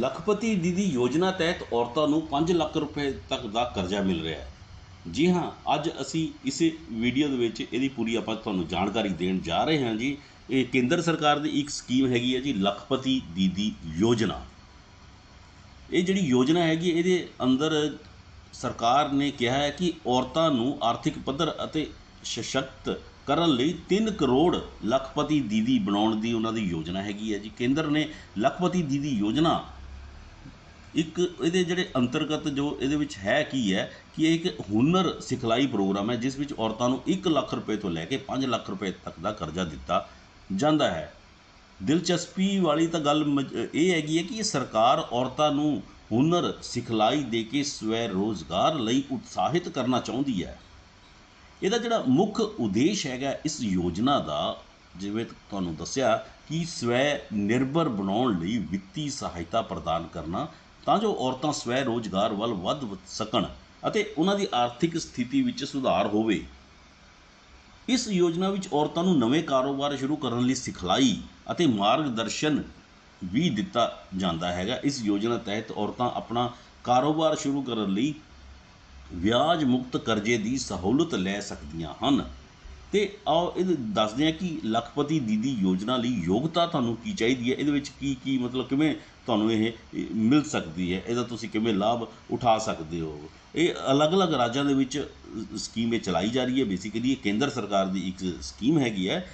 ਲਖਪਤੀ ਦੀਦੀ ਯੋਜਨਾ ਤਹਿਤ ਔਰਤਾਂ ਨੂੰ 5 ਲੱਖ ਰੁਪਏ ਤੱਕ ਦਾ ਕਰਜ਼ਾ ਮਿਲ ਰਿਹਾ ਹੈ। ਜੀ ਹਾਂ, ਅੱਜ ਅਸੀਂ ਇਸ ਵੀਡੀਓ ਦੇ ਵਿੱਚ ਇਹਦੀ ਪੂਰੀ ਆਪਾਂ ਤੁਹਾਨੂੰ ਜਾਣਕਾਰੀ ਦੇਣ ਜਾ ਰਹੇ ਹਾਂ ਜੀ। ਇਹ ਕੇਂਦਰ ਸਰਕਾਰ ਦੀ ਇੱਕ ਸਕੀਮ ਹੈਗੀ ਹੈ ਜੀ, ਲਖਪਤੀ ਦੀਦੀ ਯੋਜਨਾ। ਇਹ ਜਿਹੜੀ ਯੋਜਨਾ ਹੈਗੀ ਇਹਦੇ ਅੰਦਰ ਸਰਕਾਰ ਨੇ ਕਿਹਾ ਹੈ ਕਿ ਔਰਤਾਂ ਨੂੰ ਆਰਥਿਕ ਪੱਧਰ ਅਤੇ ਸਸ਼ਕਤ ਕਰਨ ਲਈ 3 ਕਰੋੜ ਲਖਪਤੀ ਦੀਦੀ ਬਣਾਉਣ ਦੀ ਉਹਨਾਂ ਦੀ ਯੋਜਨਾ ਹੈਗੀ ਹੈ ਜੀ। ਕੇਂਦਰ ਨੇ ਲਖਪਤੀ ਦੀਦੀ ਯੋਜਨਾ ਇੱਕ ਇਹਦੇ ਜਿਹੜੇ ਅੰਤਰਗਤ ਜੋ ਇਹਦੇ ਵਿੱਚ ਹੈ ਕੀ ਹੈ ਕਿ ਇਹ ਇੱਕ ਹੁਨਰ ਸਿਖਲਾਈ ਪ੍ਰੋਗਰਾਮ ਹੈ, ਜਿਸ ਵਿੱਚ ਔਰਤਾਂ ਨੂੰ 1 ਲੱਖ ਰੁਪਏ ਤੋਂ ਲੈ ਕੇ 5 ਲੱਖ ਰੁਪਏ ਤੱਕ ਦਾ ਕਰਜ਼ਾ ਦਿੱਤਾ ਜਾਂਦਾ ਹੈ। ਦਿਲਚਸਪੀ ਵਾਲੀ ਤਾਂ ਗੱਲ ਮਜ- ਇਹ ਹੈਗੀ ਹੈ ਕਿ ਇਹ ਸਰਕਾਰ ਔਰਤਾਂ ਨੂੰ ਹੁਨਰ ਸਿਖਲਾਈ ਦੇ ਕੇ ਸਵੈ ਰੋਜ਼ਗਾਰ ਲਈ ਉਤਸ਼ਾਹਿਤ ਕਰਨਾ ਚਾਹੁੰਦੀ ਹੈ। ਇਹਦਾ ਜਿਹੜਾ ਮੁੱਖ ਉਦੇਸ਼ ਹੈਗਾ ਇਸ ਯੋਜਨਾ ਦਾ, ਜਿਵੇਂ ਤੁਹਾਨੂੰ ਦੱਸਿਆ, ਕਿ ਸਵੈ ਨਿਰਭਰ ਬਣਾਉਣ ਲਈ ਵਿੱਤੀ ਸਹਾਇਤਾ ਪ੍ਰਦਾਨ ਕਰਨਾ ਤਾਂ ਜੋ ਔਰਤਾਂ ਸਵੈ ਰੋਜ਼ਗਾਰ ਵੱਲ ਵੱਧ ਸਕਣ ਅਤੇ ਉਹਨਾਂ ਦੀ ਆਰਥਿਕ ਸਥਿਤੀ ਵਿੱਚ ਸੁਧਾਰ ਹੋਵੇ। ਇਸ ਯੋਜਨਾ ਵਿੱਚ ਔਰਤਾਂ ਨੂੰ ਨਵੇਂ ਕਾਰੋਬਾਰ ਸ਼ੁਰੂ ਕਰਨ ਲਈ ਸਿਖਲਾਈ ਅਤੇ ਮਾਰਗਦਰਸ਼ਨ ਵੀ ਦਿੱਤਾ ਜਾਂਦਾ ਹੈਗਾ। ਇਸ ਯੋਜਨਾ ਤਹਿਤ ਔਰਤਾਂ ਆਪਣਾ ਕਾਰੋਬਾਰ ਸ਼ੁਰੂ ਕਰਨ ਲਈ ਵਿਆਜ ਮੁਕਤ ਕਰਜ਼ੇ ਦੀ ਸਹੂਲਤ ਲੈ ਸਕਦੀਆਂ ਹਨ। ਅਤੇ ਆਓ ਇਹ ਦੱਸਦੇ ਹਾਂ ਕਿ ਲੱਖਪਤੀ ਦੀਦੀ ਯੋਜਨਾ ਲਈ ਯੋਗਤਾ ਤੁਹਾਨੂੰ ਕੀ ਚਾਹੀਦੀ ਹੈ? ਇਹਦੇ ਵਿੱਚ ਕੀ ਕੀ ਮਤਲਬ ਕਿਵੇਂ ਤੁਹਾਨੂੰ ਇਹ ਮਿਲ ਸਕਦੀ ਹੈ? ਇਹਦਾ ਤੁਸੀਂ ਕਿਵੇਂ ਲਾਭ ਉਠਾ ਸਕਦੇ ਹੋ? ਇਹ ਅਲੱਗ-ਅਲੱਗ ਰਾਜਾਂ ਦੇ ਵਿੱਚ ਸਕੀਮ ਇਹ ਚਲਾਈ ਜਾ ਰਹੀ ਹੈ। ਬੇਸਿਕਲੀ ਇਹ ਕੇਂਦਰ ਸਰਕਾਰ ਦੀ ਇੱਕ ਸਕੀਮ ਹੈਗੀ ਹੈ।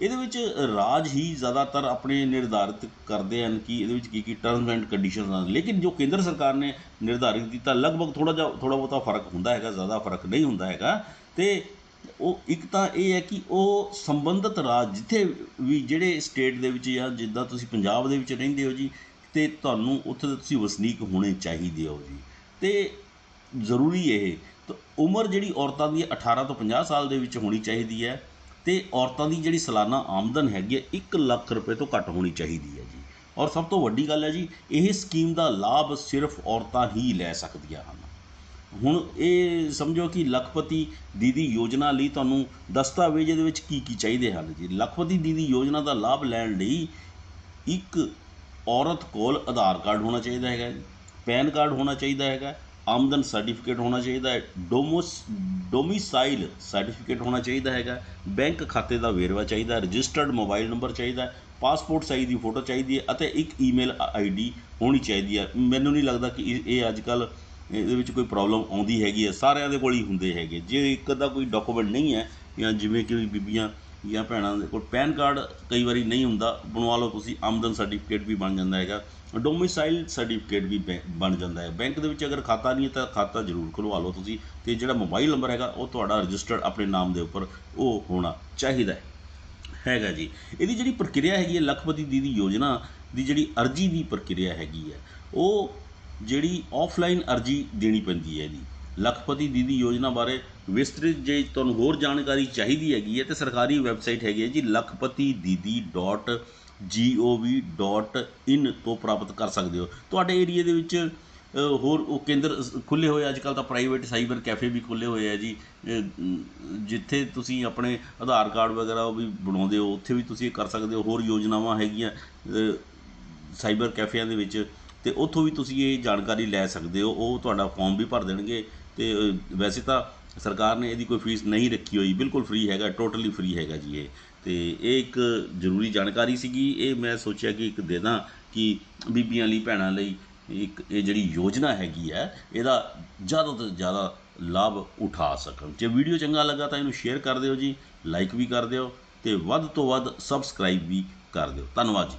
ਇਹਦੇ ਵਿੱਚ ਰਾਜ ਹੀ ਜ਼ਿਆਦਾਤਰ ਆਪਣੇ ਨਿਰਧਾਰਿਤ ਕਰਦੇ ਹਨ ਕਿ ਇਹਦੇ ਵਿੱਚ ਕੀ ਕੀ ਟਰਮਸ ਐਂਡ ਕੰਡੀਸ਼ਨਸ ਹਨ। ਲੇਕਿਨ ਜੋ ਕੇਂਦਰ ਸਰਕਾਰ ਨੇ ਨਿਰਧਾਰਿਤ ਕੀਤਾ, ਲਗਭਗ ਥੋੜਾ ਜਿਹਾ ਥੋੜਾ ਬਹੁਤਾ ਫ਼ਰਕ ਹੁੰਦਾ ਹੈਗਾ, ਜ਼ਿਆਦਾ ਫ਼ਰਕ ਨਹੀਂ ਹੁੰਦਾ ਹੈਗਾ। ਤੇ ਉਹ ਇੱਕ ਤਾਂ ਇਹ ਹੈ ਕਿ ਉਹ ਸੰਬੰਧਿਤ ਰਾਜ, ਜਿੱਥੇ ਵੀ ਜਿਹੜੇ ਸਟੇਟ ਦੇ ਵਿੱਚ ਜਾਂ ਜਿੱਦਾਂ ਤੁਸੀਂ ਪੰਜਾਬ ਦੇ ਵਿੱਚ ਰਹਿੰਦੇ ਹੋ ਜੀ ਅਤੇ ਤੁਹਾਨੂੰ ਉੱਥੇ ਦੇ ਤੁਸੀਂ ਵਸਨੀਕ ਹੋਣੇ ਚਾਹੀਦੇ ਹੋ ਜੀ। ਅਤੇ ਜ਼ਰੂਰੀ ਇਹ ਤਾਂ ਉਮਰ ਜਿਹੜੀ ਔਰਤਾਂ ਦੀ 18 ਤੋਂ 50 ਸਾਲ ਦੇ ਵਿੱਚ ਹੋਣੀ ਚਾਹੀਦੀ ਹੈ ਅਤੇ ਔਰਤਾਂ ਦੀ ਜਿਹੜੀ ਸਾਲਾਨਾ ਆਮਦਨ ਹੈਗੀ ਹੈ 1 ਲੱਖ ਰੁਪਏ ਤੋਂ ਘੱਟ ਹੋਣੀ ਚਾਹੀਦੀ ਹੈ ਜੀ। ਔਰ ਸਭ ਤੋਂ ਵੱਡੀ ਗੱਲ ਹੈ ਜੀ, ਇਹ ਸਕੀਮ ਦਾ ਲਾਭ ਸਿਰਫ ਔਰਤਾਂ ਹੀ ਲੈ ਸਕਦੀਆਂ ਹਨ। ਹੁਣ ਇਹ ਸਮਝੋ ਕਿ ਲੱਖਪਤੀ ਦੀਦੀ ਯੋਜਨਾ ਲਈ ਤੁਹਾਨੂੰ ਦਸਤਾਵੇਜ਼ ਦੇ ਵਿੱਚ ਕੀ ਕੀ ਚਾਹੀਦੇ ਹਨ ਜੀ? ਲੱਖਪਤੀ ਦੀਦੀ ਯੋਜਨਾ ਦਾ ਲਾਭ ਲੈਣ ਲਈ ਇੱਕ ਔਰਤ ਕੋਲ ਆਧਾਰ ਕਾਰਡ ਹੋਣਾ ਚਾਹੀਦਾ ਹੈਗਾ ਪੈਨ ਕਾਰਡ ਹੋਣਾ ਚਾਹੀਦਾ ਹੈਗਾ, ਆਮਦਨ ਸਰਟੀਫਿਕੇਟ ਹੋਣਾ ਚਾਹੀਦਾ ਹੈ, ਡੋਮੋਸ, ਡੋਮਿਸਾਈਲ ਸਰਟੀਫਿਕੇਟ ਹੋਣਾ ਚਾਹੀਦਾ ਹੈਗਾ, ਬੈਂਕ ਖਾਤੇ ਦਾ ਵੇਰਵਾ ਚਾਹੀਦਾ, ਰਜਿਸਟਰਡ ਮੋਬਾਈਲ ਨੰਬਰ ਚਾਹੀਦਾ ਪਾਸਪੋਰਟ ਸਾਈਜ਼ ਦੀ ਫੋਟੋ ਚਾਹੀਦੀ ਹੈ ਅਤੇ ਇੱਕ ਈਮੇਲ ਆਈਡੀ ਹੋਣੀ ਚਾਹੀਦੀ ਹੈ। ਮੈਨੂੰ ਨਹੀਂ ਲੱਗਦਾ ਕਿ ਇਹ- ਇਹ ਅੱਜ ਕੱਲ੍ਹ ਇਹਦੇ ਵਿੱਚ ਕੋਈ ਪ੍ਰੋਬਲਮ ਆਉਂਦੀ ਹੈਗੀ ਹੈ ਸਾਰਿਆਂ ਦੇ ਕੋਲ ਹੀ ਹੁੰਦੇ ਹੈਗੇ। ਜੇ ਇੱਕ ਦਾ ਕੋਈ ਡਾਕੂਮੈਂਟ ਨਹੀਂ ਹੈ, ਜਾਂ ਜਿਵੇਂ ਕਿ ਬੀਬੀਆਂ ਜਾਂ ਭੈਣਾਂ ਦੇ ਕੋਲ ਪੈਨ ਕਾਰਡ ਕਈ ਵਾਰੀ ਨਹੀਂ ਹੁੰਦਾ, ਬਣਵਾ ਲਓ ਤੁਸੀਂ, ਆਮਦਨ ਸਰਟੀਫਿਕੇਟ ਵੀ ਬਣ ਜਾਂਦਾ ਹੈਗਾ। ਡੋਮਿਸਾਈਲ ਸਰਟੀਫਿਕੇਟ ਵੀ ਬੈ- ਬਣ ਜਾਂਦਾ ਹੈ। ਬੈਂਕ ਦੇ ਵਿੱਚ ਅਗਰ ਖਾਤਾ ਨਹੀਂ ਹੈ ਤਾਂ ਖਾਤਾ ਜ਼ਰੂਰ ਖੁਲਵਾ ਲਓ ਤੁਸੀਂ ਤੇ ਜਿਹੜਾ ਮੋਬਾਈਲ ਨੰਬਰ ਹੈਗਾ, ਉਹ ਤੁਹਾਡਾ ਰਜਿਸਟਰਡ ਆਪਣੇ ਨਾਮ ਦੇ ਉੱਪਰ ਉਹ ਹੋਣਾ ਚਾਹੀਦਾ ਹੈ। ਹੈਗਾ ਜੀ। ਇਹਦੀ ਜਿਹੜੀ ਪ੍ਰਕਿਰਿਆ ਹੈਗੀ ਹੈ, ਲਖਪਤੀ ਦੀਦੀ ਯੋਜਨਾ ਦੀ ਜਿਹੜੀ ਅਰਜੀ ਦੀ ਪ੍ਰਕਿਰਿਆ ਹੈਗੀ ਹੈ, ਉਹ ਜਿਹੜੀ ਆਫਲਾਈਨ ਅਰਜੀ ਦੇਣੀ ਪੈਂਦੀ ਹੈ ਇਹਦੀ ਲੱਖਪਤੀ ਦੀਦੀ ਯੋਜਨਾ ਬਾਰੇ ਵਿਸਤ੍ਰਿਤ ਜੇ ਤੁਹਾਨੂੰ ਹੋਰ ਜਾਣਕਾਰੀ ਚਾਹੀਦੀ ਹੈਗੀ ਹੈ ਤੇ ਸਰਕਾਰੀ ਵੈਬਸਾਈਟ ਹੈਗੀ ਹੈ ਜੀ lakhpatididi.gov.in ਤੋਂ ਪ੍ਰਾਪਤ ਕਰ ਸਕਦੇ ਹੋ। ਤੁਹਾਡੇ ਏਰੀਆ ਦੇ ਵਿੱਚ ਹੋਰ ਉਹ ਕੇਂਦਰ ਖੁੱਲੇ ਹੋਏ ਅੱਜ ਕੱਲ ਤਾਂ ਪ੍ਰਾਈਵੇਟ ਸਾਈਬਰ ਕੈਫੇ ਵੀ ਖੁੱਲੇ ਹੋਏ ਆ ਜੀ। ਜਿੱਥੇ ਤੁਸੀਂ ਆਪਣੇ ਆਧਾਰ ਕਾਰਡ ਵਗੈਰਾ ਉਹ ਵੀ ਬਣਾਉਂਦੇ ਹੋ, ਉੱਥੇ ਵੀ ਤੁਸੀਂ ਇਹ ਕਰ ਸਕਦੇ ਹੋ। ਹੋਰ ਯੋਜਨਾਵਾਂ ਹੈਗੀਆਂ ਸਾਈਬਰ ਕੈਫਿਆਂ ਦੇ ਵਿੱਚ। ਅਤੇ ਉੱਥੋਂ ਵੀ ਤੁਸੀਂ ਇਹ ਜਾਣਕਾਰੀ ਲੈ ਸਕਦੇ ਹੋ, ਉਹ ਤੁਹਾਡਾ ਫਾਰਮ ਵੀ ਭਰ ਦੇਣਗੇ ਅਤੇ ਵੈਸੇ ਤਾਂ ਸਰਕਾਰ ਨੇ ਇਹਦੀ ਕੋਈ ਫੀਸ ਨਹੀਂ ਰੱਖੀ ਹੋਈ, ਬਿਲਕੁਲ ਫ੍ਰੀ ਹੈਗਾ ਟੋਟਲੀ ਫ੍ਰੀ ਹੈਗਾ ਜੀ ਇਹ। ਅਤੇ ਇਹ ਇੱਕ ਜ਼ਰੂਰੀ ਜਾਣਕਾਰੀ ਸੀਗੀ, ਇਹ ਮੈਂ ਸੋਚਿਆ ਕਿ ਇੱਕ ਦੇ ਦਾਂ ਕਿ ਬੀਬੀਆਂ ਲਈ, ਭੈਣਾਂ ਲਈ ਇੱਕ ਇਹ ਜਿਹੜੀ ਯੋਜਨਾ ਹੈਗੀ ਹੈ ਇਹਦਾ ਜ਼ਿਆਦਾ ਤੋਂ ਜ਼ਿਆਦਾ ਲਾਭ ਉਠਾ ਸਕਣ। ਜੇ ਵੀਡੀਓ ਚੰਗਾ ਲੱਗਾ ਤਾਂ ਇਹਨੂੰ ਸ਼ੇਅਰ ਕਰ ਦਿਓ ਜੀ ਲਾਈਕ ਵੀ ਕਰ ਦਿਓ ਤੇ ਵੱਧ ਤੋਂ ਵੱਧ ਸਬਸਕ੍ਰਾਈਬ ਵੀ ਕਰ ਦਿਓ। ਧੰਨਵਾਦ ਜੀ।